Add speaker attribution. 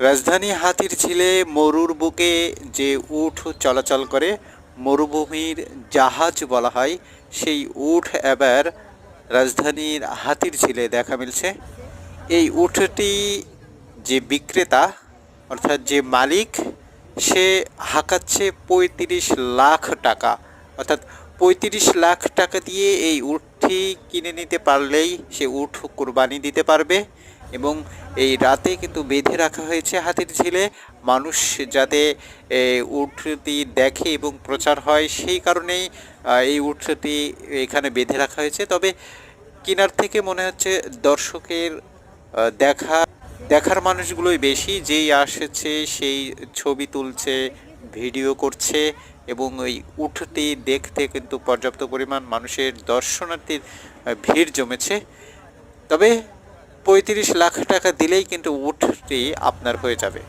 Speaker 1: রাজধানী হাতির ঝিলে মরুর বুকে যে উঠ চলাচল করে, মরুভূমির জাহাজ বলা হয়, সেই উঠ এবার রাজধানীর হাতির ঝিলে দেখা মিলছে। এই উঠটি যে বিক্রেতা, অর্থাৎ যে মালিক, সে হাঁকাচ্ছে পঁয়ত্রিশ লাখ টাকা। অর্থাৎ পঁয়ত্রিশ লাখ টাকা দিয়ে এই উঠটি কিনে নিতে পারলেই সে উঠ কোরবানি দিতে পারবে। এবং এই রাতে কিন্তু বেঁধে রাখা হয়েছে হাতির ঝিলে। মানুষ যাতে উঠতি দেখে এবং প্রচার হয় সেই কারণেই এই উঠতি এখানে বেঁধে রাখা হয়েছে। তবে কিনার থেকে মনে হচ্ছে দর্শকের দেখা, দেখার মানুষগুলোই বেশি। যেই আসছে, সেই ছবি তুলছে, ভিডিও করছে এবং ওই উঠতি দেখতে কিন্তু পর্যাপ্ত পরিমাণ মানুষের দর্শনার্থীর ভিড় জমেছে। তবে পঁয়ত্রিশ লাখ টাকা দিলেই কিন্তু উঠটি আপনার হয়ে যাবে।